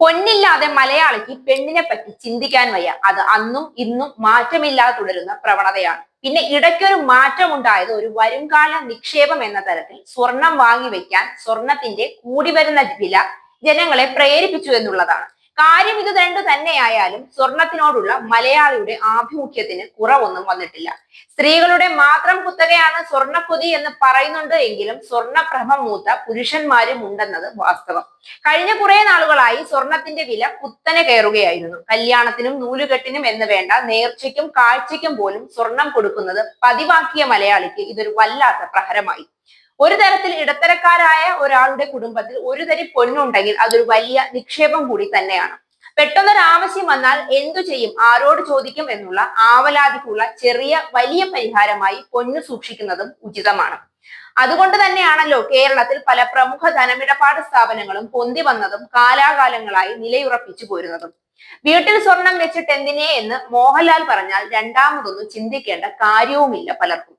പൊന്നില്ലാതെ മലയാളിക്ക് പെണ്ണിനെ പറ്റി ചിന്തിക്കാൻ വയ്യ. അത് അന്നും ഇന്നും മാറ്റമില്ലാതെ തുടരുന്ന പ്രവണതയാണ്. പിന്നെ ഇടയ്ക്കൊരു മാറ്റമുണ്ടായത് ഒരു വരുംകാല നിക്ഷേപം എന്ന തരത്തിൽ സ്വർണം വാങ്ങി വെക്കാൻ സ്വർണത്തിന്റെ കൂടി വരുന്ന വില ജനങ്ങളെ പ്രേരിപ്പിച്ചു എന്നുള്ളതാണ്. കാര്യം ഇത് രണ്ട് തന്നെയായാലും സ്വർണത്തിനോടുള്ള മലയാളിയുടെ ആഭിമുഖ്യത്തിന് കുറവൊന്നും വന്നിട്ടില്ല. സ്ത്രീകളുടെ മാത്രം കുത്തകയാണ് സ്വർണക്കൊതി എന്ന് പറയുന്നുണ്ട് എങ്കിലും സ്വർണപ്രഭം മൂത്ത പുരുഷന്മാരും ഉണ്ടെന്നത് വാസ്തവം. കഴിഞ്ഞ കുറെ നാളുകളായി സ്വർണത്തിന്റെ വില കുത്തനെ കയറുകയായിരുന്നു. കല്യാണത്തിനും നൂലുകെട്ടിനും എന്ന് വേണ്ട നേർച്ചയ്ക്കും കാഴ്ചയ്ക്കും പോലും സ്വർണം കൊടുക്കുന്നത് പതിവാക്കിയ മലയാളിക്ക് ഇതൊരു വല്ലാത്ത പ്രഹരമായി. ഒരു തരത്തിൽ ഇടത്തരക്കാരായ ഒരാളുടെ കുടുംബത്തിൽ ഒരു തരി പൊന്നുണ്ടെങ്കിൽ അതൊരു വലിയ നിക്ഷേപം കൂടി തന്നെയാണ്. പെട്ടെന്നൊരാവശ്യം വന്നാൽ എന്തു ചെയ്യും? ആരോട് ചോദിക്കും എന്നുള്ള ആവലാതിക്കുള്ള ചെറിയ വലിയ പരിഹാരമായി പൊന്നു സൂക്ഷിക്കുന്നതും ഉചിതമാണ്. അതുകൊണ്ട് തന്നെയാണല്ലോ കേരളത്തിൽ പല പ്രമുഖ ധനമിടപാട് സ്ഥാപനങ്ങളും പൊന്തി വന്നതും കാലാകാലങ്ങളായി നിലയുറപ്പിച്ചു പോരുന്നതും. വീട്ടിൽ സ്വർണം വെച്ചിട്ട് എന്തിനെ എന്ന് മോഹൻലാൽ പറഞ്ഞാൽ രണ്ടാമതൊന്നും ചിന്തിക്കേണ്ട കാര്യവുമില്ല പലർക്കും.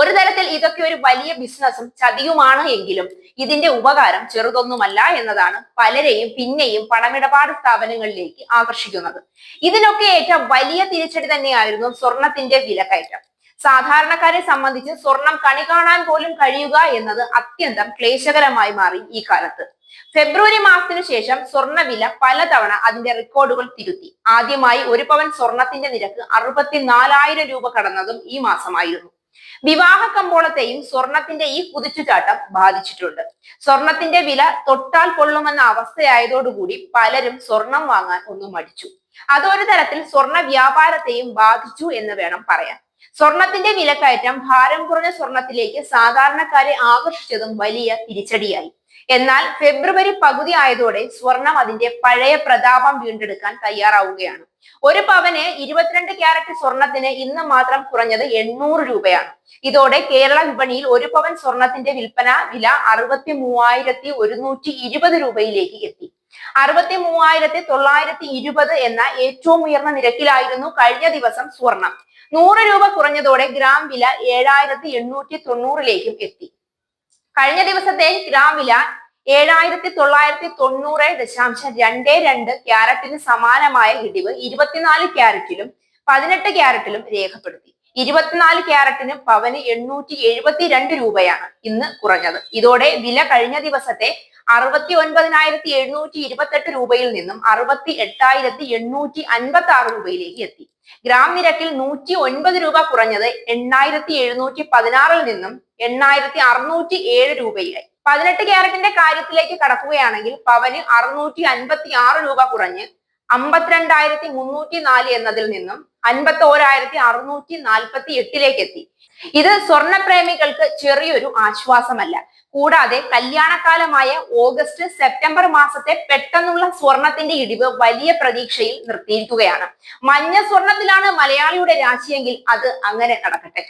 ഒരു തരത്തിൽ ഇതൊക്കെ ഒരു വലിയ ബിസിനസ്സും ചതിയുമാണ് എങ്കിലും ഇതിന്റെ ഉപകാരം ചെറുതൊന്നുമല്ല എന്നതാണ് പലരെയും പിന്നെയും പണമിടപാട് സ്ഥാപനങ്ങളിലേക്ക് ആകർഷിക്കുന്നത്. ഇതിനൊക്കെ ഏറ്റവും വലിയ തിരിച്ചടി തന്നെയായിരുന്നു സ്വർണത്തിന്റെ വിലക്കയറ്റം. സാധാരണക്കാരെ സംബന്ധിച്ച് സ്വർണം കണി കാണാൻ പോലും കഴിയുക എന്നത് അത്യന്തം ക്ലേശകരമായി മാറി ഈ കാലത്ത്. ഫെബ്രുവരി മാസത്തിനു ശേഷം സ്വർണവില പലതവണ അതിന്റെ റെക്കോർഡുകൾ തിരുത്തി. ആദ്യമായി ഒരു പവൻ സ്വർണത്തിന്റെ നിരക്ക് അറുപത്തിനാലായിരം രൂപ കടന്നതും ഈ മാസമായിരുന്നു. വിവാഹ കമ്പോളത്തെയും സ്വർണത്തിന്റെ ഈ കുതിച്ചുചാട്ടം ബാധിച്ചിട്ടുണ്ട്. സ്വർണത്തിന്റെ വില തൊട്ടാൽ കൊള്ളുമെന്ന അവസ്ഥയായതോടുകൂടി പലരും സ്വർണം വാങ്ങാൻ ഒന്നും മടിച്ചു. അതൊരു തരത്തിൽ സ്വർണ വ്യാപാരത്തെയും ബാധിച്ചു എന്ന് വേണം പറയാൻ. സ്വർണത്തിന്റെ വിലക്കയറ്റം ഭാരം കുറഞ്ഞ സ്വർണത്തിലേക്ക് സാധാരണക്കാരെ ആകർഷിച്ചതും വലിയ തിരിച്ചടിയായി. എന്നാൽ ഫെബ്രുവരി പകുതി ആയതോടെ സ്വർണം അതിന്റെ പഴയ പ്രതാപം വീണ്ടെടുക്കാൻ തയ്യാറാവുകയാണ്. ഒരു പവന് ഇരുപത്തിരണ്ട് ക്യാരറ്റ് സ്വർണത്തിന് ഇന്ന് മാത്രം കുറഞ്ഞത് എണ്ണൂറ് രൂപയാണ്. ഇതോടെ കേരള വിപണിയിൽ ഒരു പവൻ സ്വർണത്തിന്റെ വിൽപ്പന വില അറുപത്തി മൂവായിരത്തി ഒരുന്നൂറ്റി ഇരുപത് രൂപയിലേക്ക് എത്തി. അറുപത്തി മൂവായിരത്തി തൊള്ളായിരത്തി ഇരുപത് എന്ന ഏറ്റവും ഉയർന്ന നിരക്കിലായിരുന്നു കഴിഞ്ഞ ദിവസം സ്വർണം. നൂറ് രൂപ കുറഞ്ഞതോടെ ഗ്രാം വില ഏഴായിരത്തി എണ്ണൂറ്റി തൊണ്ണൂറിലേക്കും എത്തി. കഴിഞ്ഞ ദിവസത്തെ ഗ്രാം വില ഏഴായിരത്തി തൊള്ളായിരത്തി തൊണ്ണൂറ് ദശാംശം രണ്ട് രണ്ട് ക്യാരറ്റിന് സമാനമായ ഇടിവ് ഇരുപത്തിനാല് ക്യാരറ്റിലും പതിനെട്ട് ക്യാരറ്റിലും രേഖപ്പെടുത്തി. ഇരുപത്തിനാല് ക്യാരറ്റിന് പവന് എണ്ണൂറ്റി എഴുപത്തി രണ്ട് രൂപയാണ് ഇന്ന് കുറഞ്ഞത്. ഇതോടെ വില കഴിഞ്ഞ ദിവസത്തെ അറുപത്തി ഒൻപതിനായിരത്തി എഴുന്നൂറ്റി ഇരുപത്തെട്ട് രൂപയിൽ നിന്നും അറുപത്തി എട്ടായിരത്തി എണ്ണൂറ്റി അൻപത്തി ആറ് രൂപയിലേക്ക് എത്തി. ഗ്രാം നിരക്കിൽ നൂറ്റി ഒൻപത് രൂപ കുറഞ്ഞത് എണ്ണായിരത്തി എഴുന്നൂറ്റി പതിനാറിൽ നിന്നും എണ്ണായിരത്തി അറുന്നൂറ്റി ഏഴ് രൂപയായി പതിനെട്ട് ക്യാരറ്റിന്റെ കാര്യത്തിലേക്ക് കടക്കുകയാണെങ്കിൽ പവന് അറുന്നൂറ്റി അൻപത്തി ആറ് രൂപ കുറഞ്ഞ് അമ്പത്തിരണ്ടായിരത്തി മുന്നൂറ്റി നാല് എന്നതിൽ നിന്നും അൻപത്തി ഓരായിരത്തി അറുന്നൂറ്റി നാൽപ്പത്തി എട്ടിലേക്ക് എത്തി ഇത് സ്വർണപ്രേമികൾക്ക് ചെറിയൊരു ആശ്വാസമല്ല. കൂടാതെ കല്യാണകാലമായ ഓഗസ്റ്റ് സെപ്റ്റംബർ മാസത്തെ പെട്ടെന്നുള്ള സ്വർണത്തിന്റെ ഇടിവ് വലിയ പ്രതീക്ഷയിൽ നിർത്തിയിരിക്കുകയാണ്. മഞ്ഞ സ്വർണത്തിലാണ് മലയാളിയുടെ രാശിയെങ്കിൽ അത് അങ്ങനെ നടക്കട്ടെ.